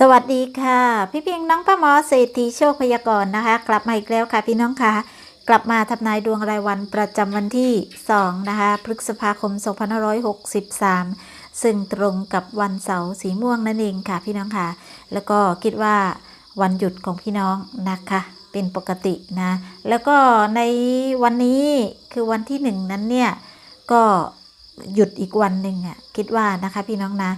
สวัสดีค่ะ พี่เพียงน้องป้าหมอเศรษฐีโชคพยากรณ์นะคะ กลับมาอีกแล้วค่ะพี่น้องค่ะ กลับมาทำนายดวงรายวันประจำวันที่ 2 นะคะพฤษภาคม 2563 ซึ่งตรงกับวันเสาร์สีม่วงนั่นเองค่ะพี่น้องค่ะ แล้วก็คิดว่าวันหยุดของพี่น้องนะคะ เป็นปกตินะ แล้วก็ในวันนี้คือวันที่หนึ่งนั้นเนี่ย ก็หยุดอีกวันหนึ่งอะคิดว่านะคะพี่น้องนะ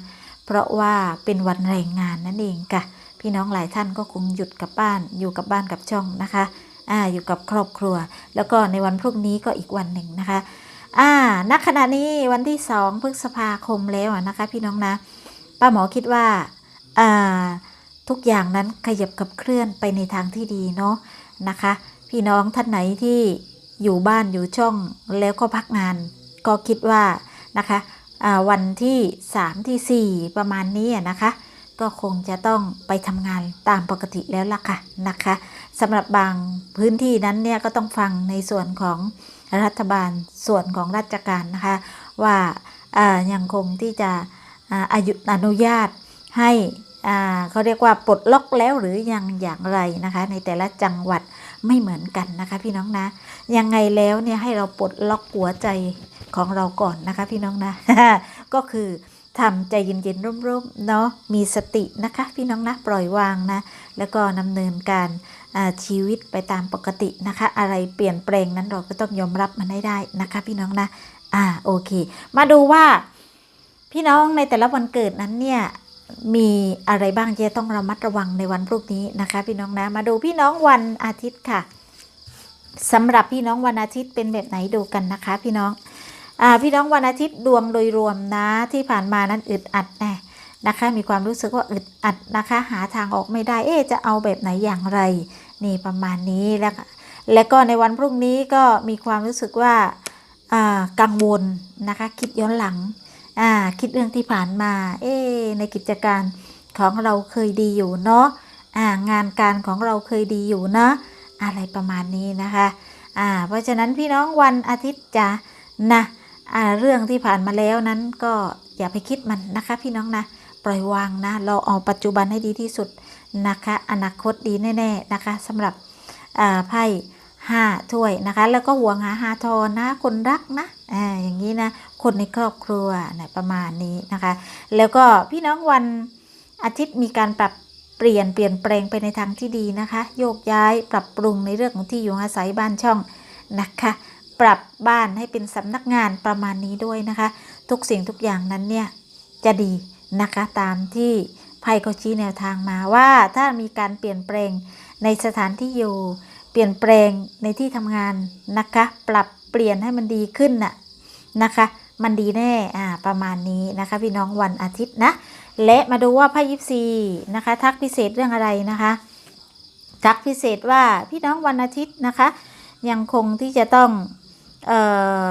เพราะว่าเป็นวันแรงงานนั่นเองค่ะ พี่น้องหลายท่านก็คงหยุดกับบ้านอยู่กับบ้านกับช่องนะคะอ่าอยู่กับครอบครัว แล้วก็ในวันพรุ่งนี้ก็อีกวันหนึ่งนะคะอ่าณขณะนี้วันที่สองพฤษภาคมแล้วอะนะคะ พี่น้องนะป้าหมอคิดว่าอ่าทุกอย่างนั้นขยับกับเคลื่อนไปในทางที่ดีเนาะนะคะ พี่น้องท่านไหนที่อยู่บ้านอยู่ช่องแล้วก็พักงาน ก็คิดว่านะคะ วันที่ 3ทีสี่ 4 ประมาณนี้อะนะคะ ก็คงจะต้องไปทำงานตามปกติแล้วล่ะค่ะนะคะสำหรับบางพื้นที่นั้นเนี่ยก็ต้องฟังในส่วนของรัฐบาลส่วนของราชการนะคะ ว่ายังคงที่จะอายุอนุญาตให้เขาเรียกว่าปลดล็อกแล้วหรือยังอย่างไรนะคะ ในแต่ละจังหวัด ไม่เหมือนกันนะคะพี่น้องนะ ยังไงแล้วเนี่ยให้เราปลดล็อกหัวใจของเราก่อนนะคะพี่น้องนะ ก็คือทำใจเย็นๆร่มๆเนาะมีสตินะคะ พี่น้องนะปล่อยวางนะ แล้วก็ดำเนินการชีวิตไปตามปกตินะคะ อะไรเปลี่ยนแปลงนั้นเราก็ต้องยอมรับมันให้ได้นะคะ พี่น้องนะ อ่าโอเค มาดูว่า พี่น้องในแต่ละวันเกิดนั้นเนี่ย มีอะไรบ้างที่จะต้องระมัดระวังในวันพรุ่งนี้นะคะ พี่น้องนะ มาดูพี่น้องวันอาทิตย์ค่ะสำหรับพี่น้องวันอาทิตย์เป็นแบบไหนดูกันนะคะ พี่น้องอ่าพี่น้องวันอาทิตย์ดวงโดยรวมนะที่ผ่านมานั้นอึดอัดแน่นะคะ มีความรู้สึกว่าอึดอัดนะคะ หาทางออกไม่ได้ เอ๊จะเอาแบบไหนอย่างไร นี่ประมาณนี้แล้วแล้วก็ในวันพรุ่งนี้ก็มีความรู้สึกว่าอ่ากังวลนะคะ คิดย้อนหลัง อ่าคิดเรื่องที่ผ่านมา เอ๊ในกิจการของเราเคยดีอยู่เนาะอ่างานการของเราเคยดีอยู่เนาะอะไรประมาณนี้นะคะอ่าเพราะฉะนั้นพี่น้องวันอาทิตย์จะนะอ่าเรื่องที่ผ่านมาแล้วนั้นก็อย่าไปคิดมันนะคะ พี่น้องนะปล่อยวางนะเราเอาปัจจุบันให้ดีที่สุดนะคะ อนาคตดีแน่ ๆนะคะสำหรับไพ่ ห้าถ้วยนะคะ แล้วก็ห่วงหาหาทอนนะ คนรักนะอ่าอย่างนี้นะ คนในครอบครัวนะประมาณนี้นะคะ แล้วก็พี่น้องวันอาทิตย์มีการปรับเปลี่ยนเปลี่ยนแปลงไปในทางที่ดีนะคะ โยกย้ายปรับปรุงในเรื่องของที่อยู่อาศัยบ้านช่องนะคะ ปรับบ้านให้เป็นสำนักงานประมาณนี้ด้วยนะคะ ทุกสิ่งทุกอย่างนั้นเนี่ยจะดีนะคะตามที่ไพ่เขาชี้แนวทางมาว่าถ้ามีการเปลี่ยนแปลงในสถานที่อยู่ เปลี่ยนแปลงในที่ทำงานนะคะ ปรับเปลี่ยนให้มันดีขึ้นน่ะนะคะ มันดีแน่อ่าประมาณนี้นะคะ พี่น้องวันอาทิตย์นะ และมาดูว่าไพ่ยิปซีนะคะ ทักพิเศษเรื่องอะไรนะคะ ทักพิเศษว่าพี่น้องวันอาทิตย์นะคะ ยังคงที่จะต้องเอ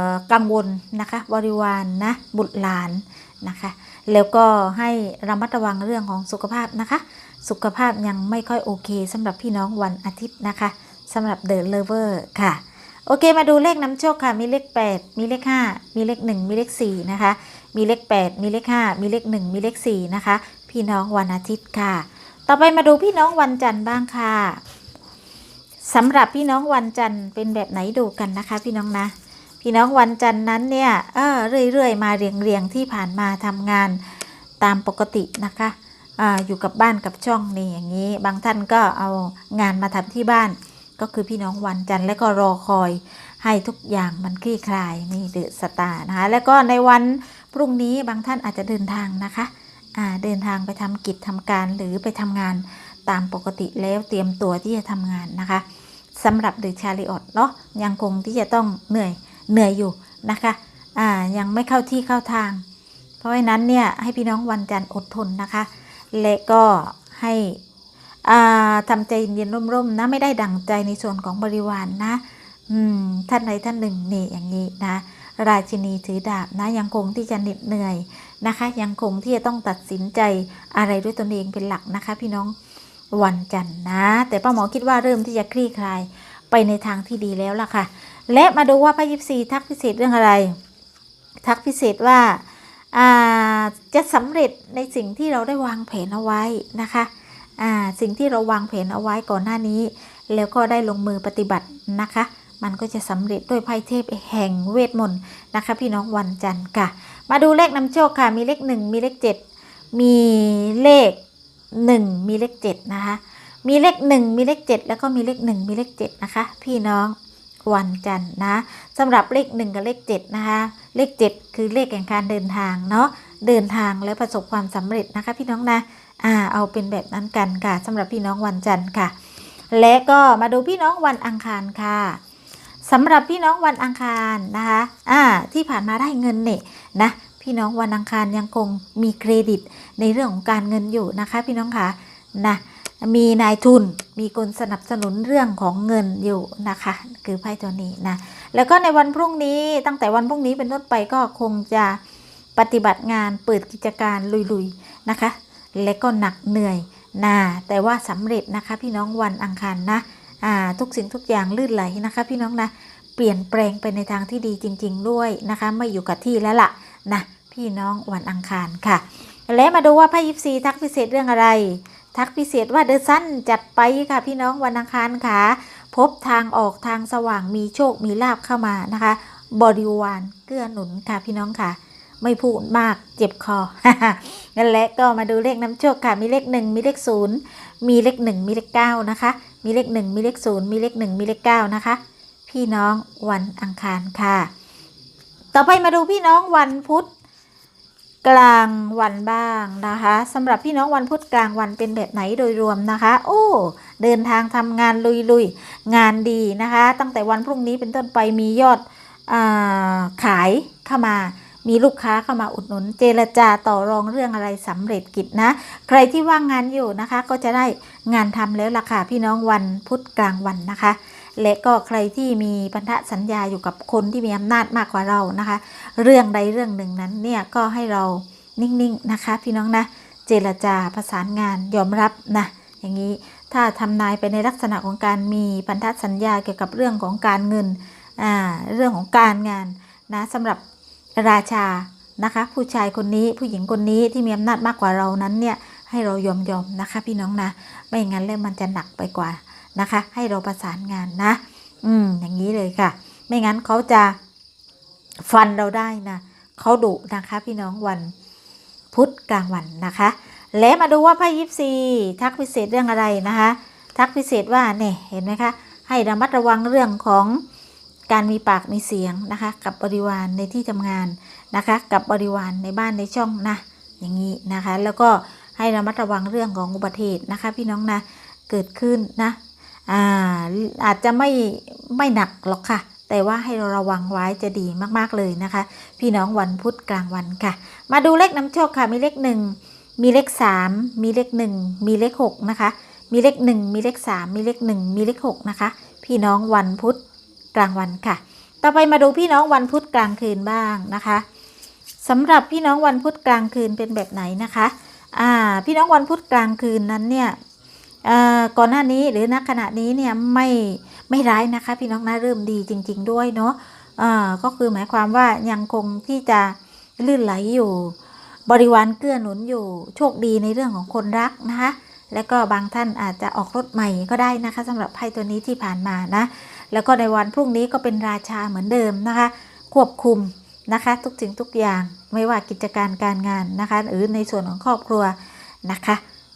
อกังวลนะคะบริวารนนะบุตรหลานนะคะ แล้วก็ให้ระมัดระวังเรื่องของสุขภาพนะคะ สุขภาพยังไม่ค่อยโอเคสำหรับพี่น้องวันอาทิตย์นะคะ สำหรับเด e เลเวอร์ค่ะ โอเคมาดูเลขนำโชคค่ะ มีเลข 8 มีเลข 5 มีเลข 1 มีเลข 4 นะคะ มีเลข 8 มีเลข 5 มีเลข 1 มีเลข 4 นะคะ พี่น้องวันอาทิตย์ค่ะ ต่อไปมาดูพี่น้องวันจันทร์บ้างค่ะสำหรับพี่น้องวันจันทร์เป็นแบบไหนดูกันนะคะ พี่น้องนะ พี่น้องวันจันทร์นั้นเนี่ยเออเรื่อยๆ มาเรียงๆที่ผ่านมาทำงานตามปกตินะคะออยู่กับบ้านกับช่องนี่อย่างนี้ บางท่านก็เอางานมาทำที่บ้าน ก็คือพี่น้องวันจันทร์และก็รอคอยให้ทุกอย่างมันคลี่คลายนี่เดอะสตาร์นะคะแล้วก็ในวันพรุ่งนี้บางท่านอาจจะเดินทางนะคะเดินทางไปทำกิจทำการหรือไปทำงานตามปกติแล้วเตรียมตัวที่จะทำงานนะคะสำหรับเดอะชาริออตเนาะยังคงที่จะต้องเหนื่อยเหนื่อยอยู่นะคะอ่ายังไม่เข้าที่เข้าทาง เพราะฉะนั้นเนี่ยให้พี่น้องวันจันทร์อดทนนะคะ และก็ให้ ทำใจเย็นๆร่มๆนะไม่ได้ดั่งใจในส่วนของบริวารนนะอืมท่านใดท่านหนึ่งนี่อย่างนี้นะราชินีถือดาบนะยังคงที่จะเหน็ดเหนื่อยนะคะ ยังคงที่จะต้องตัดสินใจอะไรด้วยตนเองเป็นหลักนะคะ พี่น้องวันจันทร์นะ แต่ป้าหมอคิดว่าเริ่มที่จะคลี่คลายไปในทางที่ดีแล้วล่ะค่ะ และมาดูว่าพระยิปซีทักพิเศษเรื่องอะไร ทักพิเศษว่าาจะสำเร็จในสิ่งที่เราได้วางแผนเอาไว้นะคะ สิ่งที่เราวางแผนเอาไว้ก่อนหน้านี้ แล้วก็ได้ลงมือปฏิบัตินะคะ มันก็จะสำเร็จด้วยไพ่เทพแห่งเวทมนต์นะคะ พี่น้องวันจันทร์ค่ะ มาดูเลขนำโชคค่ะ มีเลขหนึ่งมีเลขเจ็ดมีเลขหนึ่งมีเลขเจ็ดนะคะ มีเลขหนึ่งมีเลขเจ็ดแล้วก็มีเลขหนึ่งมีเลขเจ็ดนะคะ พี่น้องวันจันทร์นะสำหรับเลขหนึ่งกับเลขเจ็ดนะคะ เลขเจ็ดคือเลขแห่งการเดินทางเนาะ เดินทางแล้วประสบความสำเร็จนะคะ พี่น้องนะอ่าเอาเป็นแบบนั้นกันค่ะสำหรับพี่น้องวันจันทร์ค่ะ และก็มาดูพี่น้องวันอังคารค่ะสำหรับพี่น้องวันอังคารนะคะอ่าที่ผ่านมาได้เงินเนี่ยนะพี่น้องวันอังคารยังคงมีเครดิตในเรื่องของการเงินอยู่นะคะ พี่น้องค่ะนะมีนายทุนมีคนสนับสนุนเรื่องของเงินอยู่นะคะ คือไพ่ตัวนี้นะแล้วก็ในวันพรุ่งนี้ตั้งแต่วันพรุ่งนี้เป็นต้นไปก็คงจะ ปฏิบัติงานเปิดกิจการลุยๆนะคะ และก็หนักเหนื่อยนะแต่ว่าสำเร็จนะคะพี่น้องวันอังคารนะอ่าทุกสิ่งทุกอย่างลื่นไหลนะคะ พี่น้องนะเปลี่ยนแปลงไปในทางที่ดีจริง ๆ ด้วยนะคะ ไม่อยู่กับที่แล้วล่ะนะพี่น้องวันอังคารค่ะ และมาดูว่าไพ่ยิปซีทักพิเศษเรื่องอะไร ทักพิเศษว่าเดอะซันจัดไปค่ะพี่น้องวันอังคารค่ะ พบทางออกทางสว่างมีโชคมีลาบเข้ามานะคะ บริวารเกื้อหนุนค่ะพี่น้องค่ะ ไม่พูดมากเจ็บคอ นั่นแหละก็มาดูเลขน้ำโชคค่ะ มีเลขหนึ่งมีเลขศูนย์มีเลขหนึ่งมีเลขเก้านะคะ มีเลขหนึ่งมีเลขศูนย์มีเลขหนึ่งมีเลขเก้านะคะ พี่น้องวันอังคารค่ะ ต่อไปมาดูพี่น้องวันพุธกลางวันบ้างนะคะสำหรับพี่น้องวันพุธกลางวันเป็นแบบไหนโดยรวมนะคะ โอ้เดินทางทำงานลุยๆงานดีนะคะ ตั้งแต่วันพรุ่งนี้เป็นต้นไปมียอดอาขายเข้ามา มีลูกค้าเข้ามาอุดหนุน เจรจาต่อรองเรื่องอะไรสำเร็จกิจนะ ใครที่ว่างงานอยู่นะคะ ก็จะได้งานทำแล้วล่ะค่ะพี่น้องวันพุธกลางวันนะคะและก็ใครที่มีพันธสัญญาอยู่กับคนที่มีอำนาจมากกว่าเรานะคะ เรื่องใดเรื่องหนึ่งนั้นเนี่ยก็ให้เรานิ่งๆนะคะ พี่น้องนะ เจรจาประสานงานยอมรับนะอย่างนี้ถ้าทำนายไปในลักษณะของการมีพันธสัญญาเกี่ยวกับเรื่องของการเงินอ่าเรื่องของการงานนะสำหรับ ราชานะคะ ผู้ชายคนนี้ผู้หญิงคนนี้ที่มีอำนาจมากกว่าเรานั้นเนี่ยให้เรายอมยอมๆนะคะ พี่น้องนะไม่อย่างนั้นแล้วมันจะหนักไปกว่านะคะ ให้เราประสานงานนะ อืมอย่างนี้เลยค่ะ ไม่งั้นเขาจะฟันเราได้นะเขาดุนะคะ พี่น้องวันพุธกลางวันนะคะ และมาดูว่าไพ่ยิปซีทักพิเศษเรื่องอะไรนะคะ ทักพิเศษว่าเนี่ยเห็นไหมคะให้ระมัดระวังเรื่องของ การมีปากมีเสียงนะคะกับบริวารในที่ทำงานนะคะกับบริวารในบ้านในช่องนะอย่างนี้นะคะ แล้วก็ให้ระมัดระวังเรื่องของอุบัติเหตุนะคะ พี่น้องนะเกิดขึ้นนะอาอาจจะไม่ไม่หนักหรอกค่ะ แต่ว่าให้เราระวังไว้จะดีมากๆเลยนะคะ พี่น้องวันพุธกลางวันค่ะ มาดูเลขนำโชคค่ะมีเลขหนึ่งมีเลขสามมีเลขหนึ่งมีเลขหกนะคะ มีเลขหนึ่งมีเลขสามมีเลขหนึ่งมีเลขหกนะคะ พี่น้องวันพุธ กลางวันค่ะ ต่อไปมาดูพี่น้องวันพุธกลางคืนบ้างนะคะสำหรับพี่น้องวันพุธกลางคืนเป็นแบบไหนนะคะอ่าพี่น้องวันพุธกลางคืนนั้นเนี่ยก่อนหน้านี้หรือณขณะนี้เนี่ยไม่ไม่ร้ายนะคะ พี่น้องนะเริ่มดีจริง ๆ ด้วยเนาะก็คือหมายความว่ายังคงที่จะลื่นไหลอยู่ บริวารเกื้อหนุนอยู่โชคดีในเรื่องของคนรักนะคะ และก็บางท่านอาจจะออกรถใหม่ก็ได้นะคะสำหรับไพ่ตัวนี้ที่ผ่านมานะ แล้วก็ในวันพรุ่งนี้ก็เป็นราชาเหมือนเดิมนะคะ ควบคุมนะคะ ทุกสิ่งทุกอย่างไม่ว่ากิจการการงานนะคะ หรือในส่วนของครอบครัวนะคะ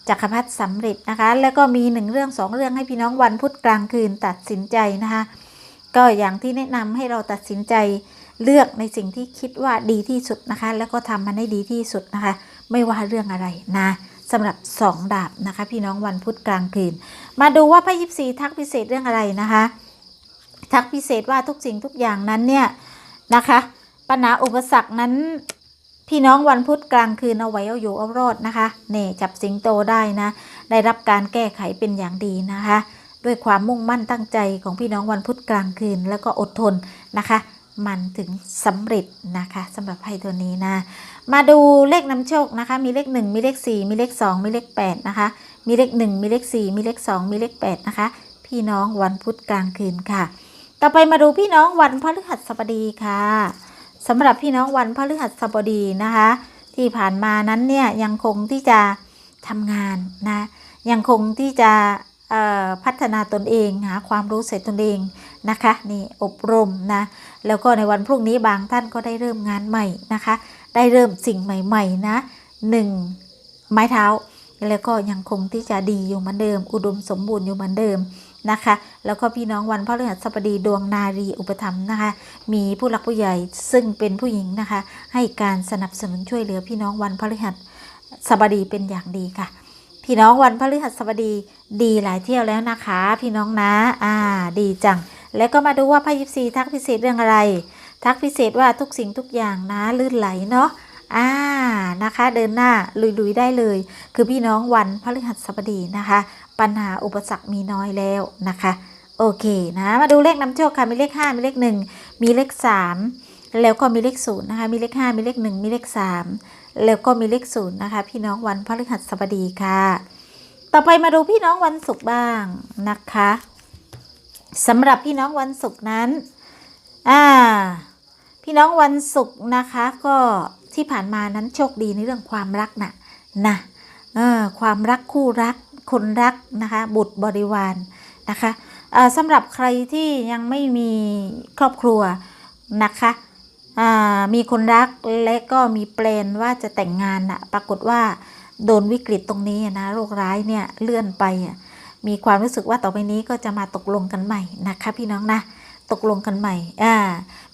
จักรพรรดิสำเร็จนะคะ แล้วก็มีหนึ่งเรื่องสองเรื่องให้พี่น้องวันพุธกลางคืนตัดสินใจนะคะ ก็อย่างที่แนะนำให้เราตัดสินใจเลือกในสิ่งที่คิดว่าดีที่สุดนะคะ แล้วก็ทำมันให้ดีที่สุดนะคะ ไม่ว่าเรื่องอะไรนะสำหรับสองดาบนะคะ พี่น้องวันพุธกลางคืน มาดูว่าพระยิปซีทักพิเศษเรื่องอะไรนะคะ ทักพิเศษว่าทุกสิ่งทุกอย่างนั้นเนี่ยนะคะ ปัญหาอุปสรรคนั้น พี่น้องวันพุธกลางคืนเอาไว้เอาอยู่เอารอดนะคะเนี่จับสิงโตได้นะ ได้รับการแก้ไขเป็นอย่างดีนะคะ ด้วยความมุ่งมั่นตั้งใจของพี่น้องวันพุธกลางคืนแล้วก็อดทนนะคะมันถึงสำเร็จนะคะสำหรับไพ่ตัวนี้นะ มาดูเลขนำโชคนะคะ มีเลข 1 มีเลข 4 มีเลข 2 มีเลข 8 นะคะ มีเลข 1 มีเลข 4 มีเลข 2 มีเลข 8 นะคะ พี่น้องวันพุธกลางคืนค่ะ ต่อไปมาดูพี่น้องวันพฤหัสบดีค่ะสำหรับพี่น้องวันพฤหัสบดีนะคะ ที่ผ่านมานั้นเนี่ยยังคงที่จะทำงานนะยังคงที่จะพัฒนาตนเองหาความรู้เสร็จตนเองนะคะนี่อบรมนะแล้วก็ในวันพรุ่งนี้บางท่านก็ได้เริ่มงานใหม่นะคะ ได้เริ่มสิ่งใหม่ๆนะหนึ่งไม้เท้า แล้วก็ยังคงที่จะดีอยู่เหมือนเดิม อุดมสมบูรณ์อยู่เหมือนเดิม นะคะ แล้วก็พี่น้องวันพระฤหัสบดีดวงนารีอุปถัมภ์นะคะ มีผู้หลักผู้ใหญ่ซึ่งเป็นผู้หญิงนะคะ ให้การสนับสนุนช่วยเหลือพี่น้องวันพระฤหัสบดีเป็นอย่างดีค่ะ พี่น้องวันพระฤหัสบดีดีหลายเที่ยวแล้วนะคะ พี่น้องนะ อ่า ดีจัง แล้วก็มาดูว่าไพ่ยิปซีทักพิเศษเรื่องอะไร ทักพิเศษว่าทุกสิ่งทุกอย่างนะลื่นไหลเนาะอ่านะคะเดินหน้าลุยๆได้เลย คือพี่น้องวันพฤหัสบดีนะคะ ปัญหาอุปสรรคมีน้อยแล้วนะคะ โอเคนะ มาดูเลขนำโชคค่ะ มีเลข 5 มีเลข 1 มีเลข 3 แล้วก็มีเลข0นะคะ มีเลข 5 มีเลข 1 มีเลข 3 แล้วก็มีเลข0นะคะ พี่น้องวันพฤหัสบดีค่ะ ต่อไปมาดูพี่น้องวันศุกร์บ้างนะคะสำหรับพี่น้องวันศุกร์นั้น อ่า พี่น้องวันศุกร์นะคะ ก็ที่ผ่านมานั้นโชคดีในเรื่องความรักนะนะเออความรักคู่รัก คนรักนะคะบุตรบริวารนะคะสำหรับใครที่ยังไม่มีครอบครัวนะคะมีคนรักและก็มีแปลนว่าจะแต่งงานน่ะปรากฏว่าโดนวิกฤตตรงนี้นะโรคร้ายเนี่ยเลื่อนไปมีความรู้สึกว่าต่อไปนี้ก็จะมาตกลงกันใหม่นะคะพี่น้องนะ ตกลงกันใหม่ อ่า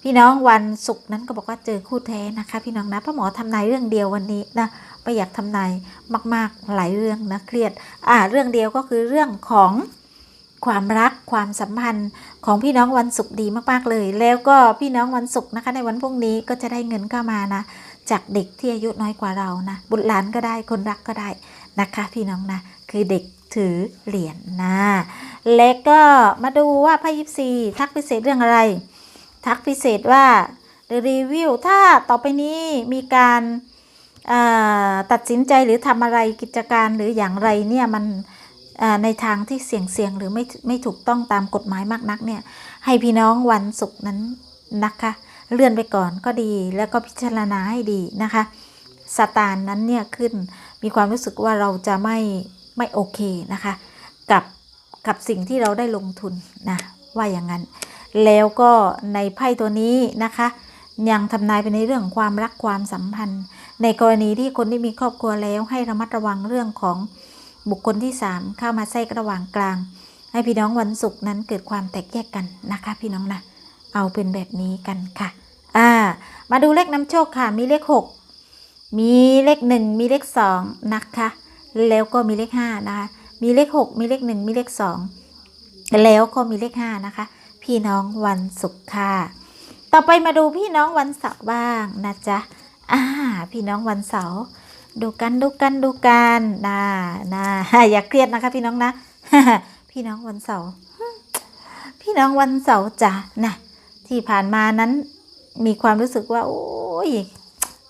พี่น้องวันศุกร์นั้นก็บอกว่าเจอคู่แท้นะคะ พี่น้องนะพ่อหมอทำนายเรื่องเดียววันนี้นะไม่อยากทำนายมากๆหลายเรื่องนะเครียด อ่า เรื่องเดียวก็คือเรื่องของความรักความสัมพันธ์ของพี่น้องวันศุกร์ดีมากๆเลย แล้วก็พี่น้องวันศุกร์นะคะ ในวันพรุ่งนี้ก็จะได้เงินเข้ามานะจากเด็กที่อายุน้อยกว่าเรานะบุตรหลานก็ได้คนรักก็ได้นะคะ พี่น้องนะคือเด็ก ถือเหรียญนะและก็มาดูว่าไพ่ยิปซีทักพิเศษเรื่องอะไร ทักพิเศษว่า The Review ถ้าต่อไปนี้มีการตัดสินใจหรือทำอะไรกิจการหรืออย่างไรเนี่ยมันในทางที่เสี่ยงเสี่ยงๆหรือไม่ไม่ถูกต้องตามกฎหมายมากนักเนี่ยให้พี่น้องวันศุกร์นั้นนะคะเลื่อนไปก่อนก็ดีแล้วก็พิจารณาให้ดีนะคะสตาร์นั้นเนี่ยขึ้นมีความรู้สึกว่าเราจะไม่ ไม่โอเคนะคะ กับกับสิ่งที่เราได้ลงทุนนะว่าอย่างนั้น แล้วก็ในไพ่ตัวนี้นะคะยังทำนายไปในเรื่องความรักความสัมพันธ์ ในกรณีที่คนที่มีครอบครัวแล้วให้ระมัดระวังเรื่องของบุคคลที่ 3 เข้ามาแทรกระหว่างกลาง ให้พี่น้องวันศุกร์นั้นเกิดความแตกแยกกันนะคะ พี่น้องนะเอาเป็นแบบนี้กันค่ะอ่ามาดูเลขนำโชคค่ะมีเลข 6 มีเลข 1 มีเลข2นะคะ แล้วก็มีเลข5นะคะ มีเลข 6 มีเลข 1 มีเลข 2 แล้วก็มีเลข5นะคะ พี่น้องวันศุกร์ค่ะ ต่อไปมาดูพี่น้องวันเสาร์บ้างนะจ๊ะ อ่า พี่น้องวันเสาร์ ดูกันดูกันดูกันนะนะอย่าเครียดนะคะ พี่น้องนะ พี่น้องวันเสาร์ พี่น้องวันเสาร์จ้ะนะ ที่ผ่านมานั้นมีความรู้สึกว่า โอ้ย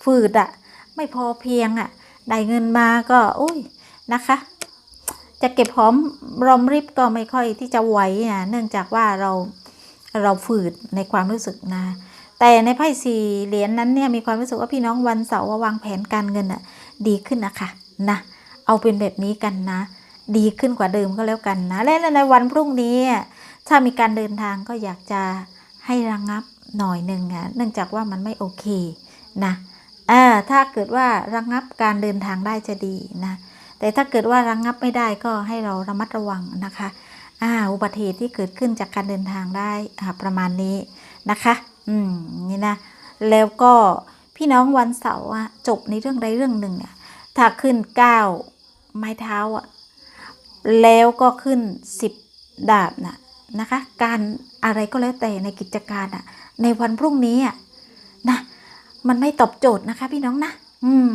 ฝืดอะไม่พอเพียงอะได้เงินมาก็โอ้ย นะคะ จะเก็บหอมรอมริบก็ไม่ค่อยที่จะไหวนะเนื่องจากว่าเราเราฝืดในความรู้สึกนะ แต่ในไพ่สี่เหรียญนั้นเนี่ยมีความรู้สึกว่าพี่น้องวันเสาร์วาวางแผนการเงินอะดีขึ้นนะคะนะเอาเป็นแบบนี้กันนะ ดีขึ้นกว่าเดิมก็แล้วกันนะ และในวันพรุ่งนี้ ถ้ามีการเดินทางก็อยากจะให้ระงงับหน่อยหนึ่งอะเนื่องจากว่ามันไม่โอเคนะอ่าถ้าเกิดว่าระงงับการเดินทางได้จะดีนะ แต่ถ้าเกิดว่าระงงับไม่ได้ก็ให้เราระมัดระวังนะคะอ่าอุบัติเหตุที่เกิดขึ้นจากการเดินทางได้ประมาณนี้นะคะ อืมนี่นะแล้วก็พี่น้องวันเสาร์อะจบในเรื่องใดเรื่องหนึ่งเนี่ยถ้าขึ้นเก้าไม้เท้าอะแล้วก็ขึ้นสิบดาบนะนะคะ การอะไรก็แล้วแต่ในกิจการอะในวันพรุ่งนี้อะนะมันไม่ตอบโจทย์นะคะ พี่น้องนะ อืม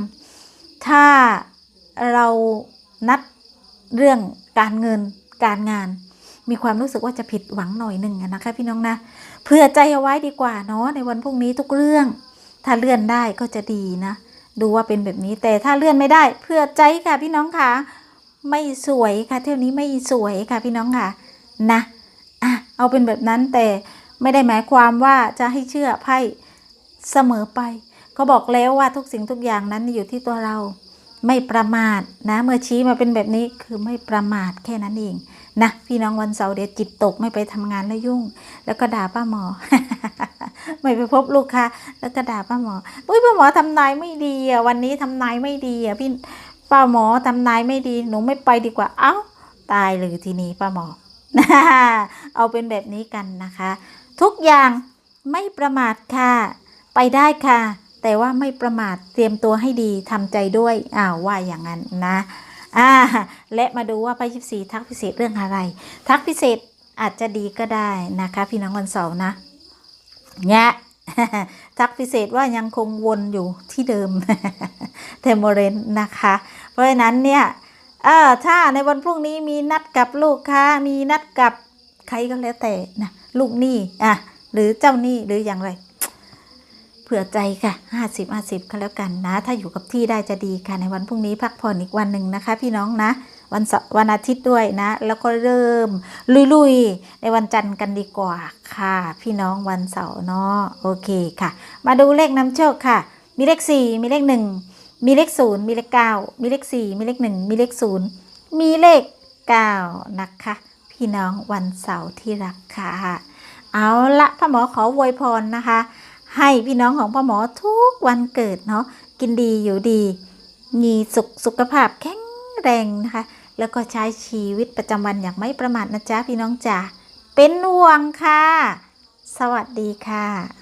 ถ้า เรานัดเรื่องการเงินการงาน มีความรู้สึกว่าจะผิดหวังหน่อยหนึ่งนะคะพี่น้องนะเผื่อใจเอาไว้ดีกว่าเนาะในวันพรุ่งนี้ทุกเรื่อง ถ้าเลื่อนได้ก็จะดีนะ ดูว่าเป็นแบบนี้แต่ถ้าเลื่อนไม่ได้เผื่อใจค่ะพี่น้องค่ะไม่สวยค่ะ เที่ยวนี้ไม่สวยค่ะพี่น้องค่ะนะอะเอาเป็นแบบนั้นแต่ไม่ได้หมายความว่าจะให้เชื่อไพ่เสมอไปเขาบอกแล้วว่าทุกสิ่งทุกอย่างนั้นอยู่ที่ตัวเรา ไม่ประมาทนะ เมื่อชี้มาเป็นแบบนี้คือไม่ประมาทแค่นั้นเองนะพี่น้องวันเสาร์เดี๋ยวจิตตกไม่ไปทำงานแล้วยุ่ง แล้วก็ด่าป้าหมอ ไม่ไปพบลูกค้าแล้วก็ด่าป้าหมออุ้ยป้าหมอทำนายไม่ดีอะวันนี้ทำนายไม่ดีอะพี่ป้าหมอทำนายไม่ดีหนูไม่ไปดีกว่า เอ้าตายเลยทีนี้ป้าหมอเอาเป็นแบบนี้กันนะคะ ทุกอย่างไม่ประมาทค่ะ ไปได้ค่ะ แต่ว่าไม่ประมาทเตรียมตัวให้ดีทำใจด้วยอ้าวว่าอย่างนั้นนะอ่าและมาดูว่าไพ่ยิบสีทักพิเศษเรื่องอะไร ทักพิเศษอาจจะดีก็ได้นะคะ พี่น้องวันเสาร์นะแงะทักพิเศษว่ายังคงวนอยู่ที่เดิมเทมโมเรนนะคะ เพราะฉะนั้นเนี่ยเออถ้าในวันพรุ่งนี้มีนัดกับลูกค้ามีนัดกับใครก็แล้วแต่นะลูกหนี้อะหรือเจ้าหนี้หรืออย่างไร ผื่อใจค่ะ 50 50ก็แล้วกันนะ ถ้าอยู่กับที่ได้จะดีค่ะ ในวันพรุ่งนี้พักผ่อนอีกวันหนึ่งนะคะ พี่น้องนะ วันเสาร์วันอาทิตย์ด้วยนะ แล้วก็เริ่ม ลุยๆ ในวันจันทร์กันดีกว่าค่ะ พี่น้องวันเสาร์เนาะโอเคค่ะ มาดูเลขนำโชคค่ะ มีเลข 4 มีเลข 1 มีเลข 0 มีเลข 9 มีเลข 4 มีเลข 1 มีเลข 0 มีเลข 9 นะคะ พี่น้องวันเสาร์ที่รักค่ะ เอาละพ่อหมอขออวยพรนะคะ ให้พี่น้องของพ่อหมอทุกวันเกิดเนาะกินดีอยู่ดี มีสุขสุขภาพแข็งแรงนะคะ แล้วก็ใช้ชีวิตประจำวันอย่างไม่ประมาทนะจ๊ะพี่น้องจ๋าเป็นห่วงค่ะ สวัสดีค่ะ